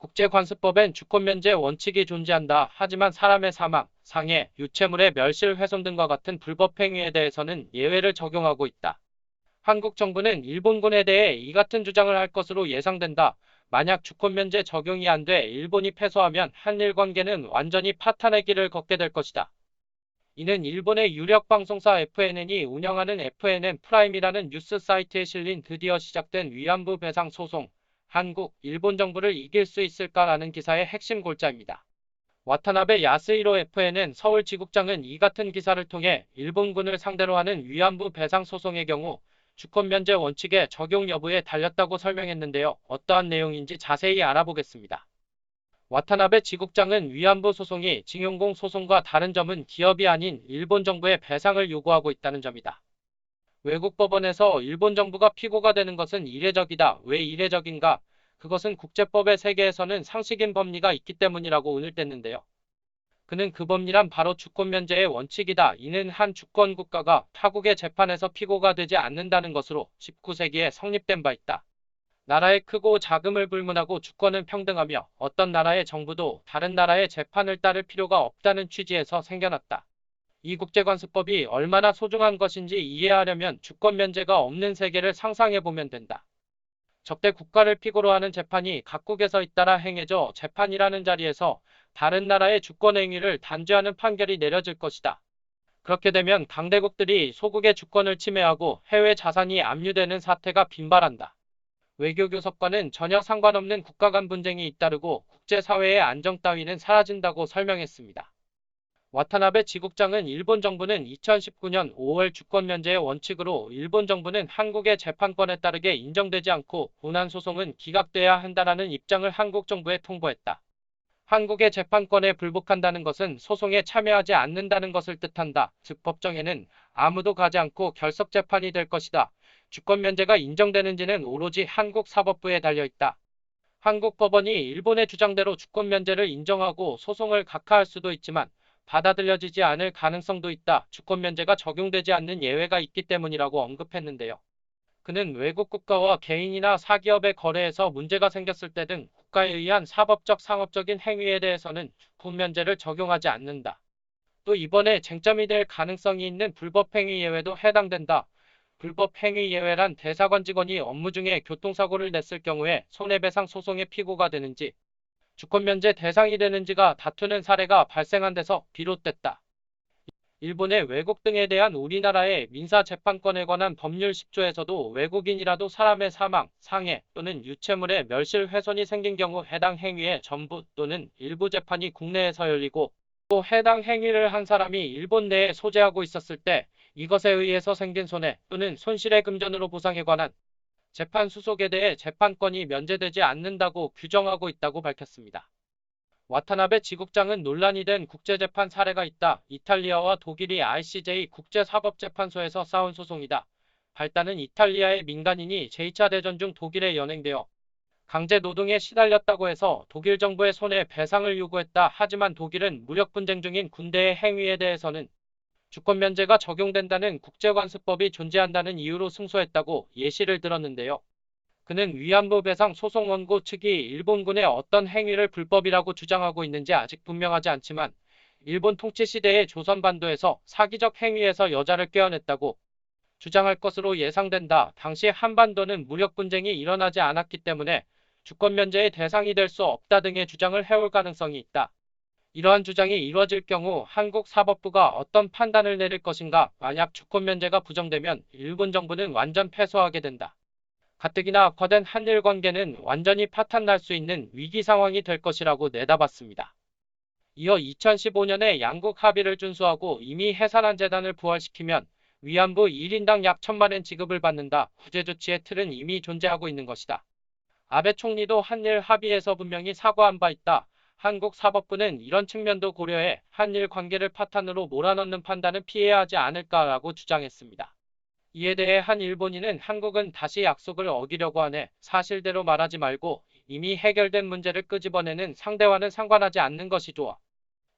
국제관습법엔 주권면제 원칙이 존재한다. 하지만 사람의 사망, 상해, 유체물의 멸실 훼손 등과 같은 불법 행위에 대해서는 예외를 적용하고 있다. 한국 정부는 일본군에 대해 이 같은 주장을 할 것으로 예상된다. 만약 주권면제 적용이 안 돼 일본이 패소하면 한일 관계는 완전히 파탄의 길을 걷게 될 것이다. 이는 일본의 유력 방송사 FNN이 운영하는 FNN 프라임이라는 뉴스 사이트에 실린 드디어 시작된 위안부 배상 소송, 한국, 일본 정부를 이길 수 있을까라는 기사의 핵심 골자입니다. 와타나베 야스히로 FNN 서울 지국장은 이 같은 기사를 통해 일본군을 상대로 하는 위안부 배상 소송의 경우 주권 면제 원칙의 적용 여부에 달렸다고 설명했는데요. 어떠한 내용인지 자세히 알아보겠습니다. 와타나베 지국장은 위안부 소송이 징용공 소송과 다른 점은 기업이 아닌 일본 정부의 배상을 요구하고 있다는 점이다. 외국 법원에서 일본 정부가 피고가 되는 것은 이례적이다. 왜 이례적인가? 그것은 국제법의 세계에서는 상식인 법리가 있기 때문이라고 오늘 뗐는데요. 그는 그 법리란 바로 주권 면제의 원칙이다. 이는 한 주권 국가가 타국의 재판에서 피고가 되지 않는다는 것으로 19세기에 성립된 바 있다. 나라의 크고 작음을 불문하고 주권은 평등하며 어떤 나라의 정부도 다른 나라의 재판을 따를 필요가 없다는 취지에서 생겨났다. 이 국제관습법이 얼마나 소중한 것인지 이해하려면 주권 면제가 없는 세계를 상상해 보면 된다. 적대 국가를 피고로 하는 재판이 각국에서 잇따라 행해져 재판이라는 자리에서 다른 나라의 주권 행위를 단죄하는 판결이 내려질 것이다. 그렇게 되면 강대국들이 소국의 주권을 침해하고 해외 자산이 압류되는 사태가 빈발한다. 외교교섭과는 전혀 상관없는 국가 간 분쟁이 잇따르고 국제사회의 안정 따위는 사라진다고 설명했습니다. 와타나베 지국장은 일본 정부는 2019년 5월 주권 면제의 원칙으로 일본 정부는 한국의 재판권에 따르게 인정되지 않고 본안 소송은 기각돼야 한다라는 입장을 한국 정부에 통보했다. 한국의 재판권에 불복한다는 것은 소송에 참여하지 않는다는 것을 뜻한다. 즉 법정에는 아무도 가지 않고 결석 재판이 될 것이다. 주권 면제가 인정되는지는 오로지 한국 사법부에 달려 있다. 한국 법원이 일본의 주장대로 주권 면제를 인정하고 소송을 각하할 수도 있지만 받아들여지지 않을 가능성도 있다. 주권 면제가 적용되지 않는 예외가 있기 때문이라고 언급했는데요. 그는 외국 국가와 개인이나 사기업의 거래에서 문제가 생겼을 때 등 국가에 의한 사법적 상업적인 행위에 대해서는 주권 면제를 적용하지 않는다. 또 이번에 쟁점이 될 가능성이 있는 불법 행위 예외도 해당된다. 불법 행위 예외란 대사관 직원이 업무 중에 교통사고를 냈을 경우에 손해배상 소송의 피고가 되는지 주권 면제 대상이 되는지가 다투는 사례가 발생한 데서 비롯됐다. 일본의 외국 등에 대한 우리나라의 민사재판권에 관한 법률 10조에서도 외국인이라도 사람의 사망, 상해 또는 유체물의 멸실 훼손이 생긴 경우 해당 행위의 전부 또는 일부 재판이 국내에서 열리고 또 해당 행위를 한 사람이 일본 내에 소재하고 있었을 때 이것에 의해서 생긴 손해 또는 손실의 금전으로 보상에 관한 재판 수속에 대해 재판권이 면제되지 않는다고 규정하고 있다고 밝혔습니다. 와타나베 지국장은 논란이 된 국제재판 사례가 있다. 이탈리아와 독일이 ICJ 국제사법재판소에서 싸운 소송이다. 발단은 이탈리아의 민간인이 제2차 대전 중 독일에 연행되어 강제 노동에 시달렸다고 해서 독일 정부의 손해 배상을 요구했다. 하지만 독일은 무력 분쟁 중인 군대의 행위에 대해서는 주권 면제가 적용된다는 국제관습법이 존재한다는 이유로 승소했다고 예시를 들었는데요. 그는 위안부 배상 소송 원고 측이 일본군의 어떤 행위를 불법이라고 주장하고 있는지 아직 분명하지 않지만 일본 통치 시대의 조선반도에서 사기적 행위에서 여자를 꿰어냈다고 주장할 것으로 예상된다. 당시 한반도는 무력 분쟁이 일어나지 않았기 때문에 주권 면제의 대상이 될 수 없다 등의 주장을 해올 가능성이 있다. 이러한 주장이 이뤄질 경우 한국 사법부가 어떤 판단을 내릴 것인가 만약 주권 면제가 부정되면 일본 정부는 완전 패소하게 된다. 가뜩이나 악화된 한일 관계는 완전히 파탄날 수 있는 위기 상황이 될 것이라고 내다봤습니다. 이어 2015년에 양국 합의를 준수하고 이미 해산한 재단을 부활시키면 위안부 1인당 약 천만엔 지급을 받는다. 구제 조치의 틀은 이미 존재하고 있는 것이다. 아베 총리도 한일 합의에서 분명히 사과한 바 있다. 한국 사법부는 이런 측면도 고려해 한일 관계를 파탄으로 몰아넣는 판단은 피해야 하지 않을까라고 주장했습니다. 이에 대해 한 일본인은 한국은 다시 약속을 어기려고 하네. 사실대로 말하지 말고 이미 해결된 문제를 끄집어내는 상대와는 상관하지 않는 것이 좋아.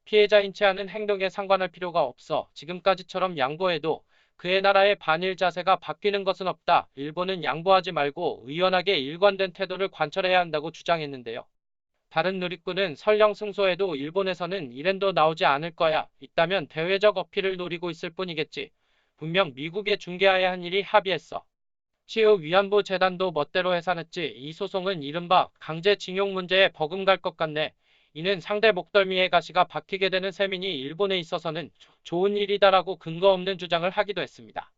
피해자인 채 하는 행동에 상관할 필요가 없어. 지금까지처럼 양보해도 그의 나라의 반일 자세가 바뀌는 것은 없다. 일본은 양보하지 말고 의연하게 일관된 태도를 관철해야 한다고 주장했는데요. 다른 누리꾼은 설령 승소해도 일본에서는 이랜도 나오지 않을 거야. 있다면 대외적 어필을 노리고 있을 뿐이겠지. 분명 미국에 중개해야 한 일이 합의했어. 시의 위안부 재단도 멋대로 해산했지. 이 소송은 이른바 강제징용 문제에 버금갈 것 같네. 이는 상대 목덜미에 가시가 박히게 되는 셈이니 일본에 있어서는 좋은 일이다라고 근거 없는 주장을 하기도 했습니다.